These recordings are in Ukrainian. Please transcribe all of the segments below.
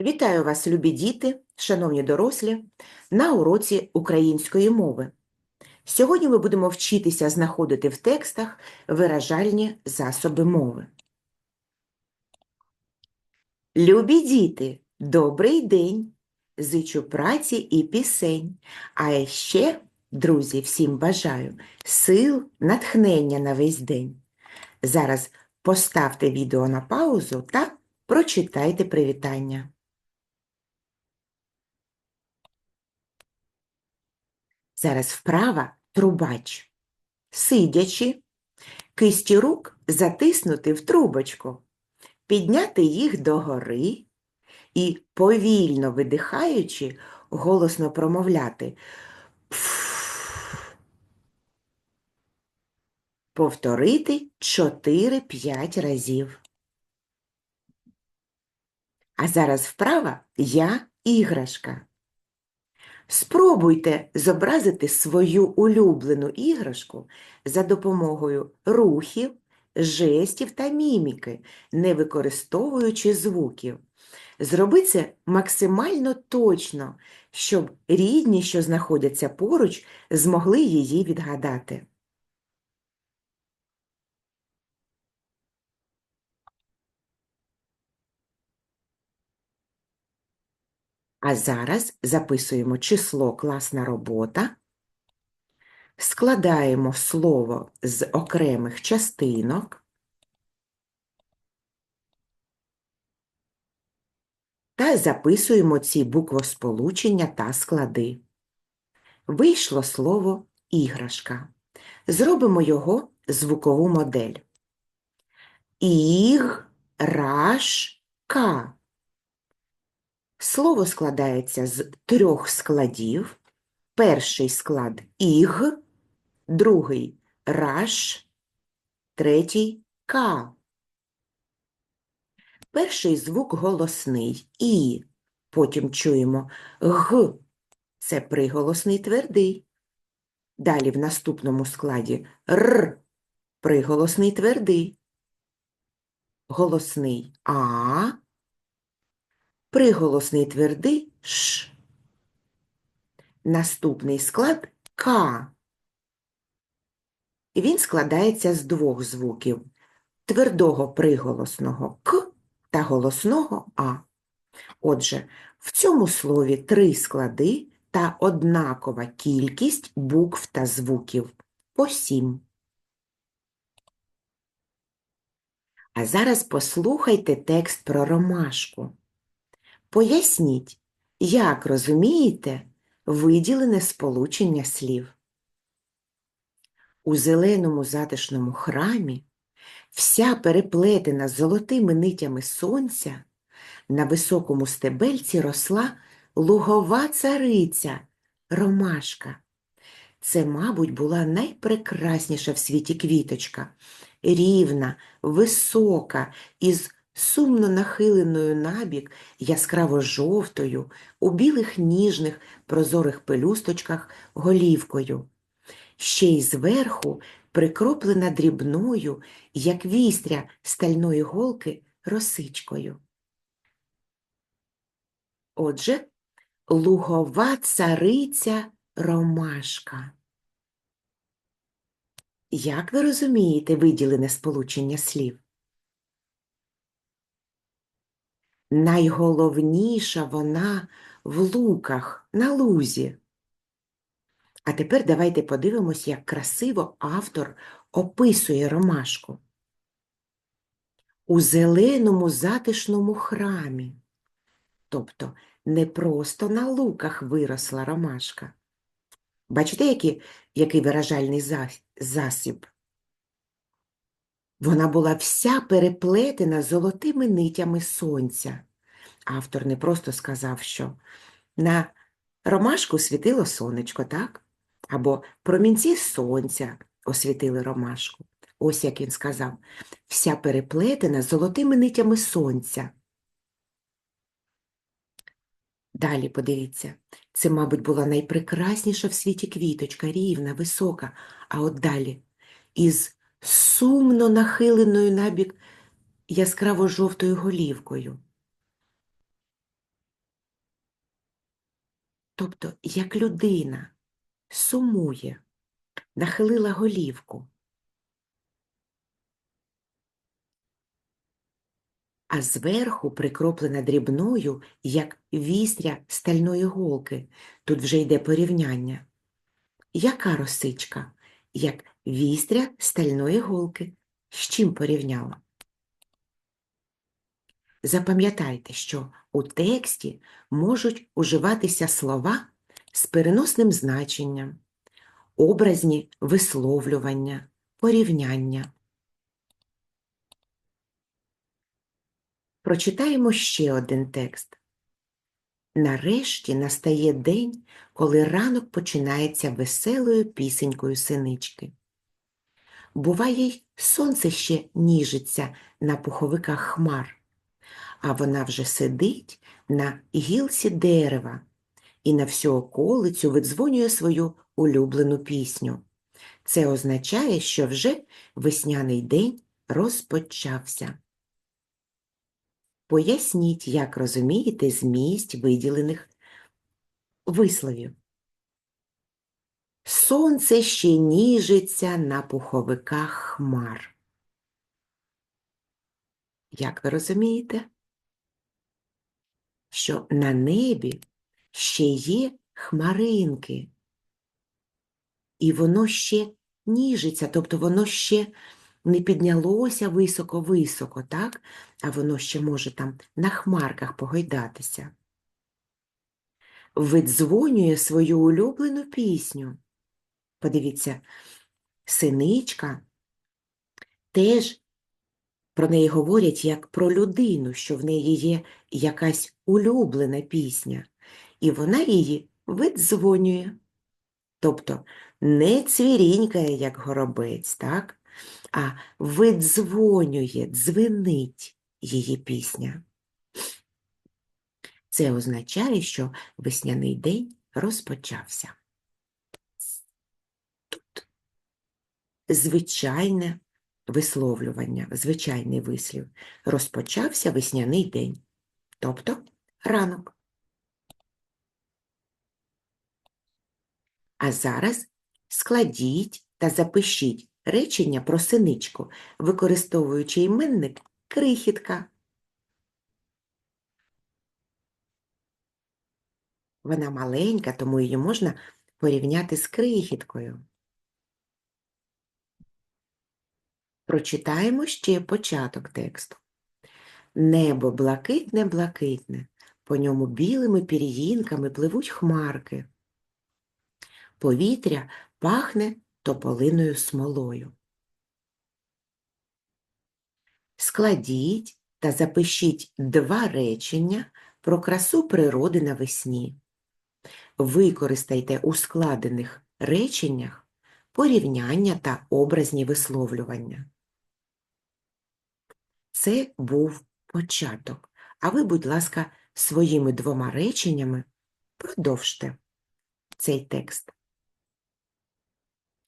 Вітаю вас, любі діти, шановні дорослі, на уроці української мови. Сьогодні ми будемо вчитися знаходити в текстах виражальні засоби мови. Любі діти, добрий день! Зичу праці і пісень. А ще, друзі, всім бажаю сил, натхнення на весь день. Зараз поставте відео на паузу та прочитайте привітання. Зараз вправа трубач. Сидячи, кисті рук затиснути в трубочку, підняти їх догори і, повільно видихаючи, голосно промовляти. Повторити 4-5 разів. А зараз вправа я іграшка. Спробуйте зобразити свою улюблену іграшку за допомогою рухів, жестів та міміки, не використовуючи звуків. Зроби це максимально точно, щоб рідні, що знаходяться поруч, змогли її відгадати. А зараз записуємо число класна робота, складаємо слово з окремих частинок та записуємо ці буквосполучення та склади. Вийшло слово іграшка. Зробимо його звукову модель. Іграшка. Слово складається з трьох складів. Перший склад іг, другий раш, третій ка. Перший звук голосний і, потім чуємо г. Це приголосний твердий. Далі в наступному складі р. Приголосний твердий. Голосний а. Приголосний твердий ш. Наступний склад К. Він складається з двох звуків твердого приголосного К та голосного А. Отже, в цьому слові три склади та однакова кількість букв та звуків по сім. А зараз послухайте текст про ромашку. Поясніть, як розумієте виділене сполучення слів. У зеленому затишному храмі вся переплетена золотими нитями сонця на високому стебельці росла лугова цариця, ромашка. Це, мабуть, була найпрекрасніша в світі квіточка, рівна, висока, із сумно нахиленою набік, яскраво жовтою, у білих ніжних прозорих пелюсточках голівкою. Ще й зверху прикроплена дрібною, як вістря стальної голки, росичкою. Отже, лугова цариця ромашка. Як ви розумієте виділене сполучення слів? Найголовніша вона в луках на лузі. А тепер давайте подивимось, як красиво автор описує ромашку. У зеленому затишному храмі. Тобто не просто на луках виросла ромашка. Бачите, який, який виражальний засіб? Вона була вся переплетена золотими нитями сонця. Автор не просто сказав, що на ромашку світило сонечко, так? Або промінці сонця освітили ромашку. Ось як він сказав, вся переплетена золотими нитями сонця. Далі подивіться, це, мабуть, була найпрекрасніша в світі квіточка, рівна, висока, а от далі із сумно нахиленою набік яскраво жовтою голівкою. Тобто, як людина сумує, нахилила голівку, а зверху прикроплена дрібною, як вістря стальної голки. Тут вже йде порівняння. Яка росичка? Як вістря стальної голки. З чим порівняла? Запам'ятайте, що у тексті можуть уживатися слова з переносним значенням, образні висловлювання, порівняння. Прочитаємо ще один текст. Нарешті настає день, коли ранок починається веселою пісенькою синички. Буває, й сонце ще ніжиться на пуховиках хмар, а вона вже сидить на гілці дерева і на всю околицю видзвонює свою улюблену пісню. Це означає, що вже весняний день розпочався. Поясніть, як розумієте зміст виділених висловів. Сонце ще ніжиться на пуховиках хмар. Як ви розумієте? Що на небі ще є хмаринки, і воно ще ніжиться, тобто воно ще не піднялося високо-високо, так? А воно ще може там на хмарках погойдатися. Видзвонює свою улюблену пісню. Подивіться, синичка теж про неї говорять як про людину, що в неї є якась улюблена пісня, і вона її видзвонює. Тобто не цвірінькає, як горобець, так? а видзвонює, дзвенить її пісня. Це означає, що весняний день розпочався. Звичайне висловлювання, звичайний вислів. Розпочався весняний день, тобто ранок. А зараз складіть та запишіть речення про синичку, використовуючи іменник крихітка. Вона маленька, тому її можна порівняти з крихіткою. Прочитаємо ще початок тексту. Небо блакитне-блакитне, по ньому білими пір'їнками пливуть хмарки. Повітря пахне тополиною смолою. Складіть та запишіть два речення про красу природи навесні. Використайте у складених реченнях порівняння та образні висловлювання. Це був початок, а ви, будь ласка, своїми двома реченнями продовжте цей текст.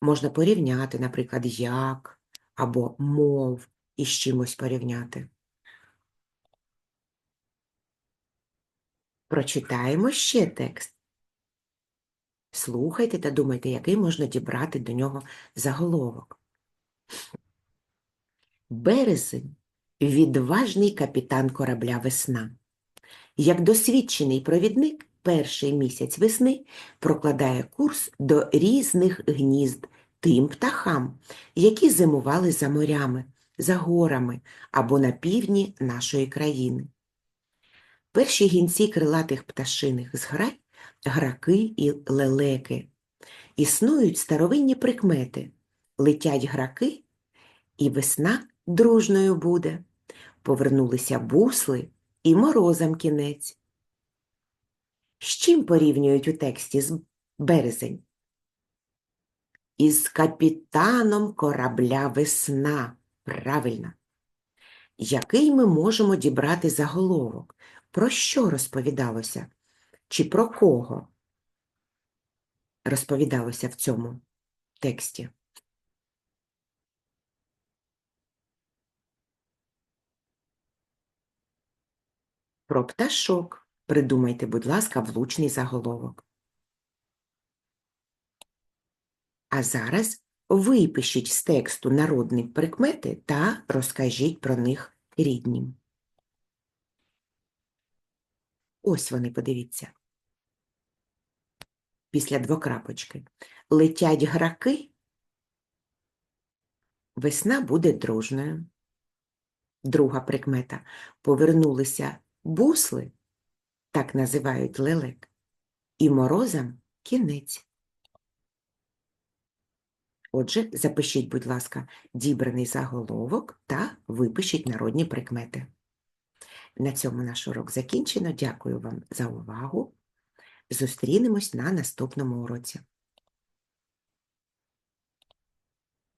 Можна порівняти, наприклад, як або мов із чимось порівняти. Прочитаємо ще текст. Слухайте та думайте, який можна дібрати до нього заголовок. Березень відважний капітан корабля весна. Як досвідчений провідник, перший місяць весни прокладає курс до різних гнізд тим птахам, які зимували за морями, за горами або на півдні нашої країни. Перші гінці крилатих пташиних зграй граки і лелеки. Існують старовинні прикмети летять граки, і весна дружною буде. Повернулися бусли і морозам кінець. З чим порівнюють у тексті з березень? Із капітаном корабля весна. Правильно. Який ми можемо дібрати заголовок? Про що розповідалося? Чи про кого розповідалося в цьому тексті? про пташок. Придумайте, будь ласка, влучний заголовок. А зараз випишіть з тексту народні прикмети та розкажіть про них ріднім. Ось вони, подивіться. Після двокрапочки. Летять граки, весна буде дружною. Друга прикмета. Повернулися бусли, так називають лелек, і морозам кінець. Отже, запишіть, будь ласка, дібраний заголовок та випишіть народні прикмети. На цьому наш урок закінчено. Дякую вам за увагу. Зустрінемось на наступному уроці.